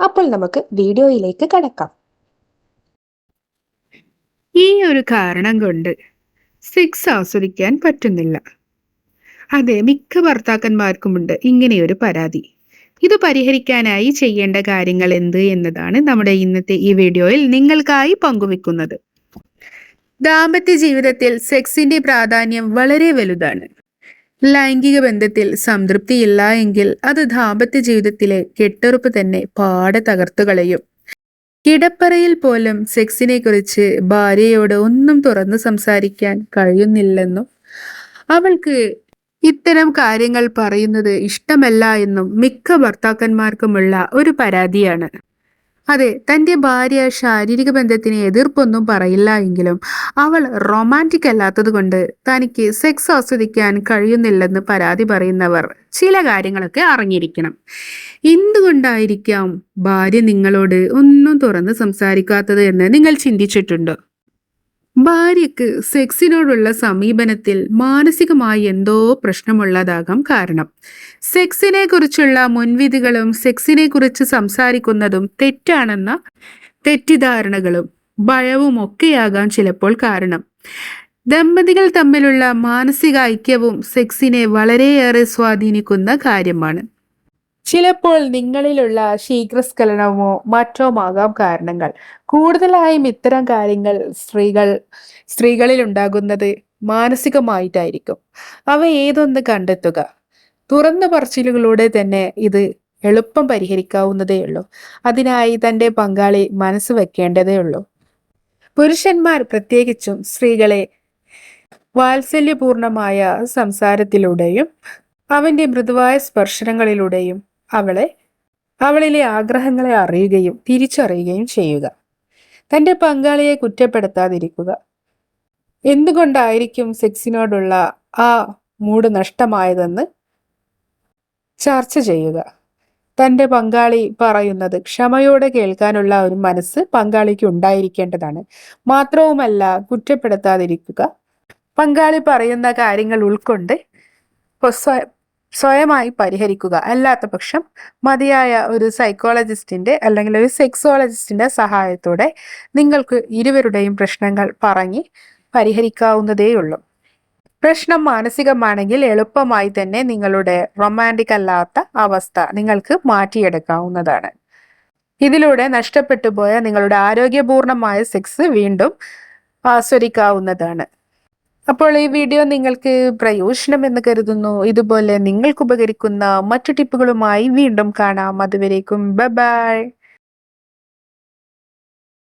അപ്പോൾ നമുക്ക് വീഡിയോയിലേക്ക് കടക്കാം. ഈ ഒരു കാരണം കൊണ്ട് സെക്സ് ആസ്വദിക്കാൻ പറ്റുന്നില്ല. അതെ മിക്ക ഭർത്താക്കന്മാർക്കുമുണ്ട് ഇങ്ങനെയൊരു പരാതി. ഇത് പരിഹരിക്കാനായി ചെയ്യേണ്ട കാര്യങ്ങൾ എന്ത് എന്നതാണ് നമ്മുടെ ഇന്നത്തെ ഈ വീഡിയോയിൽ നിങ്ങൾക്കായി പങ്കുവെക്കുന്നത്. ദാമ്പത്യ ജീവിതത്തിൽ സെക്സിന്റെ പ്രാധാന്യം വളരെ വലുതാണ്. ലൈംഗിക ബന്ധത്തിൽ സംതൃപ്തിയില്ല എങ്കിൽ അത് ദാമ്പത്യ ജീവിതത്തിലെ കെട്ടുറപ്പ് തന്നെ പാടെ തകർത്തു കളയും. കിടപ്പറയിൽ പോലും സെക്സിനെ കുറിച്ച് ഭാര്യയോട് ഒന്നും തുറന്ന് സംസാരിക്കാൻ കഴിയുന്നില്ലെന്നും അവൾക്ക് ഇത്തരം കാര്യങ്ങൾ പറയുന്നത് ഇഷ്ടമല്ല എന്നും മിക്ക ഭർത്താക്കന്മാർക്കുമുള്ള ഒരു പരാതിയാണ്. അതെ തന്റെ ഭാര്യ ശാരീരിക ബന്ധത്തിന് എതിർപ്പൊന്നും പറയില്ല എങ്കിലും അവൾ റൊമാന്റിക് അല്ലാത്തത് കൊണ്ട് തനിക്ക് സെക്സ് ആസ്വദിക്കാൻ കഴിയുന്നില്ലെന്ന് പരാതി പറയുന്നവർ ചില കാര്യങ്ങളൊക്കെ അറിഞ്ഞിരിക്കണം. എന്തുകൊണ്ടായിരിക്കാം ഭാര്യ നിങ്ങളോട് ഒന്നും തുറന്ന് സംസാരിക്കാത്തത് എന്ന് നിങ്ങൾ ചിന്തിച്ചിട്ടുണ്ടോ? ഭാര്യയ്ക്ക് സെക്സിനോടുള്ള സമീപനത്തിൽ മാനസികമായി എന്തോ പ്രശ്നമുള്ളതാകാം കാരണം. സെക്സിനെ കുറിച്ചുള്ള മുൻവിധികളും സെക്സിനെ കുറിച്ച് സംസാരിക്കുന്നതും തെറ്റാണെന്ന തെറ്റിദ്ധാരണകളും ഭയവും ഒക്കെയാകാം ചിലപ്പോൾ കാരണം. ദമ്പതികൾ തമ്മിലുള്ള മാനസിക ഐക്യവും സെക്സിനെ വളരെയേറെ സ്വാധീനിക്കുന്ന കാര്യമാണ്. ചിലപ്പോൾ നിങ്ങളിലുള്ള ശീഘ്രസ്ഖലനമോ മറ്റോ ആകാം കാരണങ്ങൾ. കൂടുതലായും ഇത്തരം കാര്യങ്ങൾ സ്ത്രീകൾ സ്ത്രീകളിൽ ഉണ്ടാകുന്നത് മാനസികമായിട്ടായിരിക്കും. അവ ഏതൊന്ന് കണ്ടെത്തുക? തുറന്ന പറച്ചിലുകളിലൂടെ തന്നെ ഇത് എളുപ്പം പരിഹരിക്കാവുന്നതേ ഉള്ളൂ. അതിനായി തന്റെ പങ്കാളി മനസ്സ് വെക്കേണ്ടതേ ഉള്ളൂ. പുരുഷന്മാർ പ്രത്യേകിച്ചും സ്ത്രീകളെ വാത്സല്യപൂർണമായ സംസാരത്തിലൂടെയും അവന്റെ മൃദുവായ സ്പർശനങ്ങളിലൂടെയും അവളെ അവളിലെ ആഗ്രഹങ്ങളെ അറിയുകയും തിരിച്ചറിയുകയും ചെയ്യുക. തന്റെ പങ്കാളിയെ കുറ്റപ്പെടുത്താതിരിക്കുക. എന്തുകൊണ്ടായിരിക്കും സെക്സിനോടുള്ള ആ മൂഡ് നഷ്ടമായതെന്ന് ചർച്ച ചെയ്യുക. തന്റെ പങ്കാളി പറയുന്നത് ക്ഷമയോടെ കേൾക്കാനുള്ള ഒരു മനസ്സ് പങ്കാളിക്ക് ഉണ്ടായിരിക്കേണ്ടതാണ്. മാത്രവുമല്ല കുറ്റപ്പെടുത്താതിരിക്കുക. പങ്കാളി പറയുന്ന കാര്യങ്ങൾ ഉൾക്കൊണ്ട് സ്വയമായി പരിഹരിക്കുക. അല്ലാത്ത പക്ഷം മതിയായ ഒരു സൈക്കോളജിസ്റ്റിന്റെ അല്ലെങ്കിൽ ഒരു സെക്സോളജിസ്റ്റിന്റെ സഹായത്തോടെ നിങ്ങൾക്ക് ഇരുവരുടെയും പ്രശ്നങ്ങൾ പറഞ്ഞ് പരിഹരിക്കാവുന്നതേയുള്ളൂ. പ്രശ്നം മാനസികമാണെങ്കിൽ എളുപ്പമായി തന്നെ നിങ്ങളുടെ റൊമാന്റിക് അല്ലാത്ത അവസ്ഥ നിങ്ങൾക്ക് മാറ്റിയെടുക്കാവുന്നതാണ്. ഇതിലൂടെ നഷ്ടപ്പെട്ടു പോയ നിങ്ങളുടെ ആരോഗ്യപൂർണമായ സെക്സ് വീണ്ടും ആസ്വദിക്കാവുന്നതാണ്. അപ്പോൾ ഈ വീഡിയോ നിങ്ങൾക്ക് പ്രയോജനം എന്ന് കരുതുന്നു. ഇതുപോലെ നിങ്ങൾക്ക് ഉപകരിക്കുന്ന മറ്റു ടിപ്പുകളുമായി വീണ്ടും കാണാം. അതുവരേക്കും. ബൈ.